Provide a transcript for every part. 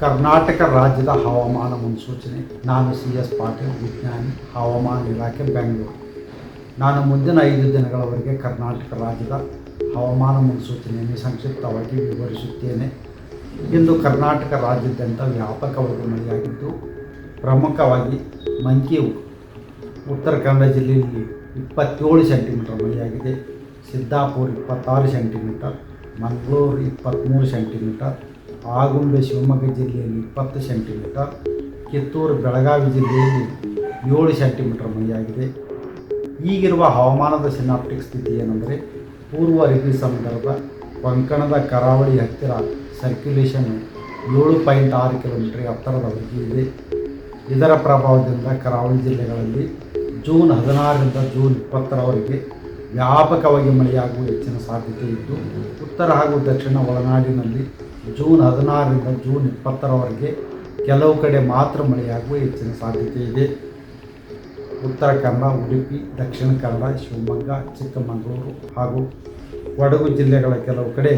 ಕರ್ನಾಟಕ ರಾಜ್ಯದ ಹವಾಮಾನ ಮುನ್ಸೂಚನೆ. ನಾನು ಸಿ ಎಸ್ ಪಾಟೀಲ್, ವಿಜ್ಞಾನಿ, ಹವಾಮಾನ ಇಲಾಖೆ, ಬೆಂಗಳೂರು. ನಾನು ಮುಂದಿನ ಐದು ದಿನಗಳವರೆಗೆ ಕರ್ನಾಟಕ ರಾಜ್ಯದ ಹವಾಮಾನ ಮುನ್ಸೂಚನೆಯನ್ನು ಸಂಕ್ಷಿಪ್ತವಾಗಿ ವಿವರಿಸುತ್ತೇನೆ. ಇಂದು ಕರ್ನಾಟಕ ರಾಜ್ಯಾದ್ಯಂತ ವ್ಯಾಪಕವಾಗಿ ಮಳೆಯಾಗಿದ್ದು ಪ್ರಮುಖವಾಗಿ ಮಂಕಿ ಉತ್ತರ ಕನ್ನಡ ಜಿಲ್ಲೆಯಲ್ಲಿ ಇಪ್ಪತ್ತೇಳು ಸೆಂಟಿಮೀಟರ್ ಮಳೆಯಾಗಿದೆ. ಸಿದ್ದಾಪುರ ಇಪ್ಪತ್ತಾರು ಸೆಂಟಿಮೀಟರ್, ಮಂಗಳೂರು ಇಪ್ಪತ್ತ್ಮೂರು ಸೆಂಟಿಮೀಟರ್, ಆಗುಂಬೆ ಶಿವಮೊಗ್ಗ ಜಿಲ್ಲೆಯಲ್ಲಿ ಇಪ್ಪತ್ತು ಸೆಂಟಿಮೀಟರ್, ಕಿತ್ತೂರು ಬೆಳಗಾವಿ ಜಿಲ್ಲೆಯಲ್ಲಿ ಏಳು ಸೆಂಟಿಮೀಟರ್ ಮಳೆಯಾಗಿದೆ. ಈಗಿರುವ ಹವಾಮಾನದ ಸಿನಾಪ್ಟಿಕ್ ಸ್ಥಿತಿ ಏನೆಂದರೆ ಪೂರ್ವ ಅರಬ್ಬಿ ಸಂದರ್ಭ ಕೊಂಕಣದ ಕರಾವಳಿ ಹತ್ತಿರ ಸರ್ಕ್ಯುಲೇಷನ್ ಏಳು ಪಾಯಿಂಟ್ ಆರು ಕಿಲೋಮೀಟರ್ ಎತ್ತರದವರೆಗೆ ಇದೆ. ಇದರ ಪ್ರಭಾವದಿಂದ ಕರಾವಳಿ ಜಿಲ್ಲೆಗಳಲ್ಲಿ ಜೂನ್ ಹದಿನಾರರಿಂದ ಜೂನ್ ಇಪ್ಪತ್ತರವರೆಗೆ ವ್ಯಾಪಕವಾಗಿ ಮಳೆಯಾಗುವ ಹೆಚ್ಚಿನ ಸಾಧ್ಯತೆ ಇದ್ದು, ಉತ್ತರ ಹಾಗೂ ದಕ್ಷಿಣ ಒಳನಾಡಿನಲ್ಲಿ ಜೂನ್ ಹದಿನಾರರಿಂದ ಜೂನ್ ಇಪ್ಪತ್ತರವರೆಗೆ ಕೆಲವು ಕಡೆ ಮಾತ್ರ ಮಳೆಯಾಗುವ ಹೆಚ್ಚಿನ ಸಾಧ್ಯತೆ ಇದೆ. ಉತ್ತರ ಕನ್ನಡ, ಉಡುಪಿ, ದಕ್ಷಿಣ ಕನ್ನಡ, ಶಿವಮೊಗ್ಗ, ಚಿಕ್ಕಮಗಳೂರು ಹಾಗೂ ಕೊಡಗು ಜಿಲ್ಲೆಗಳ ಕೆಲವು ಕಡೆ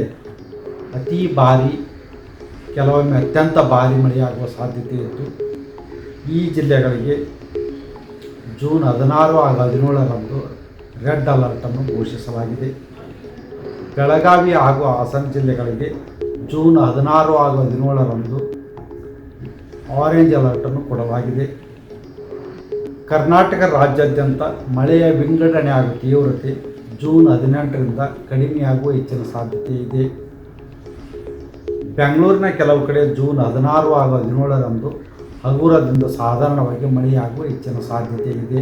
ಅತಿ ಭಾರಿ, ಕೆಲವೊಮ್ಮೆ ಅತ್ಯಂತ ಭಾರಿ ಮಳೆಯಾಗುವ ಸಾಧ್ಯತೆ ಇದ್ದು, ಈ ಜಿಲ್ಲೆಗಳಿಗೆ ಜೂನ್ ಹದಿನಾರು ಹಾಗೂ ಹದಿನೇಳರಂದು ರೆಡ್ ಅಲರ್ಟನ್ನು ಘೋಷಿಸಲಾಗಿದೆ. ಬೆಳಗಾವಿ ಹಾಗೂ ಹಾಸನ ಜಿಲ್ಲೆಗಳಿಗೆ ಜೂನ್ ಹದಿನಾರು ಹಾಗೂ ಹದಿನೇಳರಂದು ಆರೆಂಜ್ ಅಲರ್ಟನ್ನು ಕೊಡಲಾಗಿದೆ. ಕರ್ನಾಟಕ ರಾಜ್ಯಾದ್ಯಂತ ಮಳೆಯ ವಿಂಗಡಣೆ ಹಾಗೂ ತೀವ್ರತೆ ಜೂನ್ ಹದಿನೆಂಟರಿಂದ ಕಡಿಮೆಯಾಗುವ ಹೆಚ್ಚಿನ ಸಾಧ್ಯತೆ ಇದೆ. ಬೆಂಗಳೂರಿನ ಕೆಲವು ಕಡೆ ಜೂನ್ ಹದಿನಾರು ಹಾಗೂ ಹದಿನೇಳರಂದು ಹಗುರದಿಂದ ಸಾಧಾರಣವಾಗಿ ಮಳೆಯಾಗುವ ಹೆಚ್ಚಿನ ಸಾಧ್ಯತೆ ಇದೆ